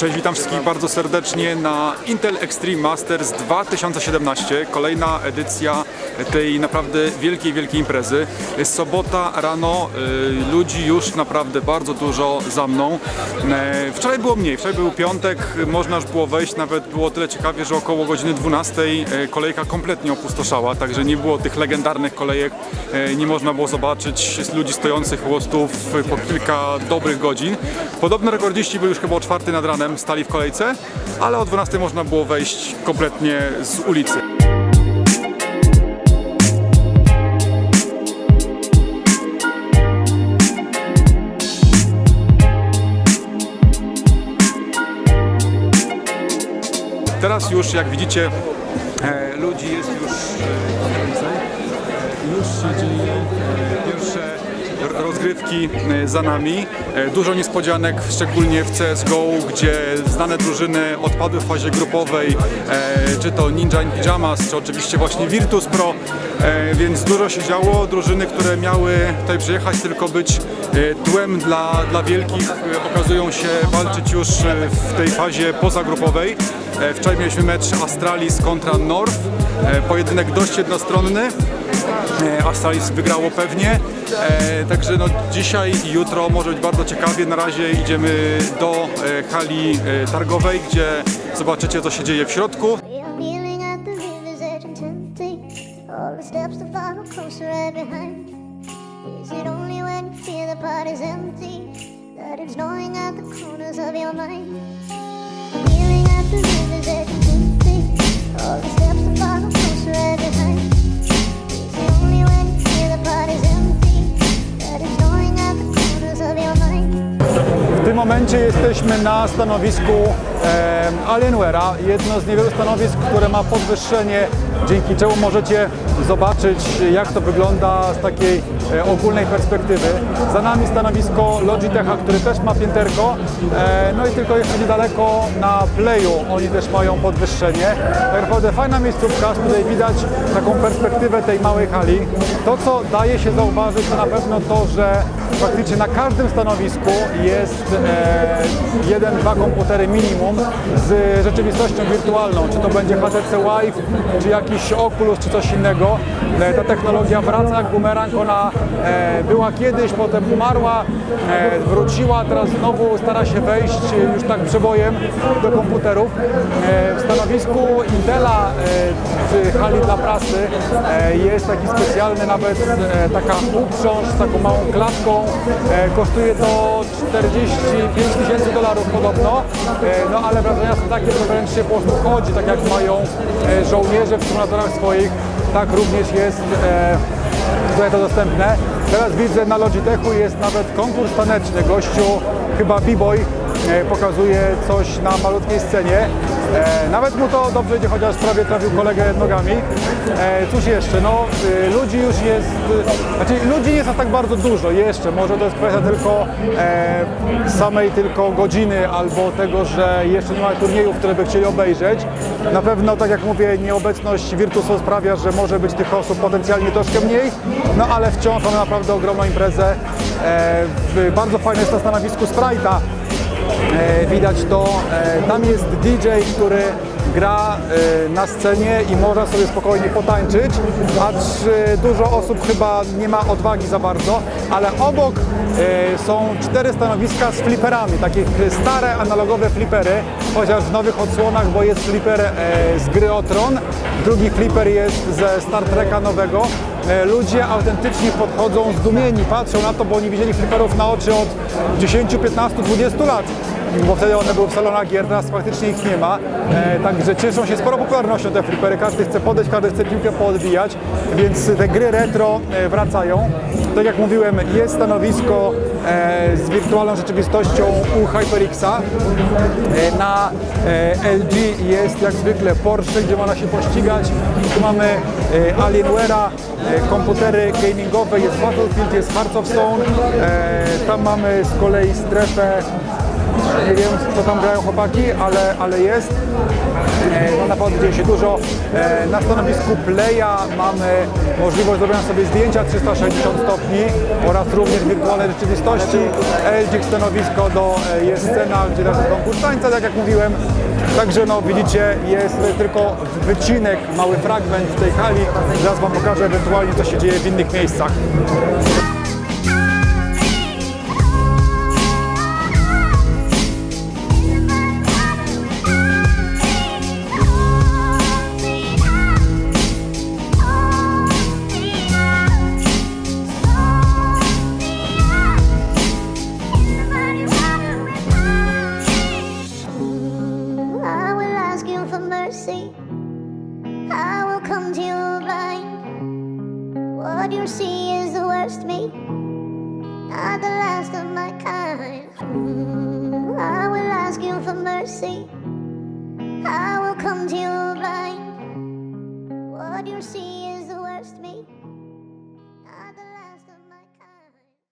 Cześć, witam wszystkich bardzo serdecznie na Intel Extreme Masters 2017. Kolejna edycja tej naprawdę wielkiej, wielkiej imprezy. Sobota rano, y, ludzi już naprawdę bardzo dużo za mną. E, Wczoraj było mniej, wczoraj był piątek, można już było wejść, nawet było tyle ciekawie, że około godziny 12 e, kolejka kompletnie opustoszała, także nie było tych legendarnych kolejek, e, nie można było zobaczyć ludzi stojących po prostu po kilka dobrych godzin. Podobno rekordziści byli już chyba o czwartej nad ranem, stali w kolejce, ale o 12 można było wejść kompletnie z ulicy. Teraz już, jak widzicie, e, ludzi jest już e. Już się dzieje e, pierwsze rozgrywki e, za nami. E, Dużo niespodzianek, szczególnie w CSGO, gdzie znane drużyny odpadły w fazie grupowej, e, czy to Ninja in Pyjamas, czy oczywiście właśnie Virtus Pro, więc dużo się działo. Drużyny, które miały tutaj przyjechać, tylko być tłem dla, dla wielkich, okazują się walczyć już w tej fazie pozagrupowej. Wczoraj mieliśmy mecz Astralis kontra North, pojedynek dość jednostronny. E, Astralis wygrało pewnie, e, także no dzisiaj i jutro może być bardzo ciekawie. Na razie idziemy do e, hali targowej, gdzie zobaczycie co się dzieje w środku. All the steps closer. Momencie jesteśmy na stanowisku e, Alienware'a, jedno z niewielu stanowisk, które ma podwyższenie, dzięki czemu możecie zobaczyć jak to wygląda z takiej e, ogólnej perspektywy. Za nami stanowisko Logitecha, który też ma pięterko, e, no i tylko jeszcze niedaleko na Playu oni też mają podwyższenie. Tak naprawdę fajna miejscówka, z której widać taką perspektywę tej małej hali. To co daje się zauważyć to na pewno to, że faktycznie na każdym stanowisku jest e, jeden, dwa komputery minimum z rzeczywistością wirtualną, czy to będzie HTC Vive, czy jakiś Oculus, czy coś innego. E, ta technologia wraca jak bumerang, ona e, była kiedyś, potem umarła, e, wróciła, teraz znowu stara się wejść e, już tak przebojem do komputerów. E, w stanowisku Intela e, hali dla prasy e, jest taki specjalny nawet e, taka uprząż z taką małą klatką. E, kosztuje to 45 tysięcy dolarów podobno, no ale wrażenia są takie, że wręcz się po prostu chodzi, tak jak mają żołnierze w symulatorach swoich, tak również jest tutaj to dostępne. Teraz widzę na Logitechu jest nawet konkurs taneczny, gościu chyba B-Boy pokazuje coś na malutkiej scenie. E, nawet mu to dobrze idzie, chociaż prawie trafił kolegę nogami. E, cóż jeszcze, no y, ludzi już jest, y, znaczy ludzi jest aż tak bardzo dużo jeszcze, może to jest kwestia tylko e, samej tylko godziny albo tego, że jeszcze nie ma turniejów, które by chcieli obejrzeć. Na pewno, tak jak mówię, nieobecność Virtusu sprawia, że może być tych osób potencjalnie troszkę mniej, no ale wciąż mamy naprawdę ogromną imprezę. E, bardzo fajne jest na stanowisku Sprite'a, E, widać to. E, tam jest DJ, który gra e, na scenie i można sobie spokojnie potańczyć, acz e, dużo osób chyba nie ma odwagi za bardzo, ale obok e, są cztery stanowiska z fliperami, takie stare analogowe flipery, chociaż w nowych odsłonach, bo jest fliper e, z gry o Tron, drugi fliper jest ze Star Treka nowego. E, Ludzie autentycznie podchodzą zdumieni, patrzą na to, bo oni widzieli fliperów na oczy od 10, 15, 20 lat bo wtedy one były w salonach gier, teraz praktycznie ich nie ma. E, także cieszą się sporą popularnością te flipery. Każdy chce podejść, każdy chce piłkę poodbijać, więc te gry retro e, wracają. Tak jak mówiłem, jest stanowisko e, z wirtualną rzeczywistością u HyperXa. E, na e, LG jest jak zwykle Porsche, gdzie można się pościgać. Tu mamy Alienware'a, komputery gamingowe, jest Battlefield, jest Hearts of Stone. Tam mamy z kolei strefę Nie wiem, co tam grają chłopaki, ale, ale jest. E, No naprawdę dzieje się dużo. E, Na stanowisku Playa mamy możliwość zrobienia sobie zdjęcia 360 stopni oraz również wirtualnej rzeczywistości. LG stanowisko do, e, jest scena, gdzie jest konkurs tańca, tak jak mówiłem. Także no widzicie, jest tylko wycinek, mały fragment tej hali. Zaraz Wam pokażę ewentualnie co się dzieje w innych miejscach. Mercy. I will come to you blind. What you see is the worst me, not the last of my kind. Mm, I will ask you for mercy. I will come to you blind. What you see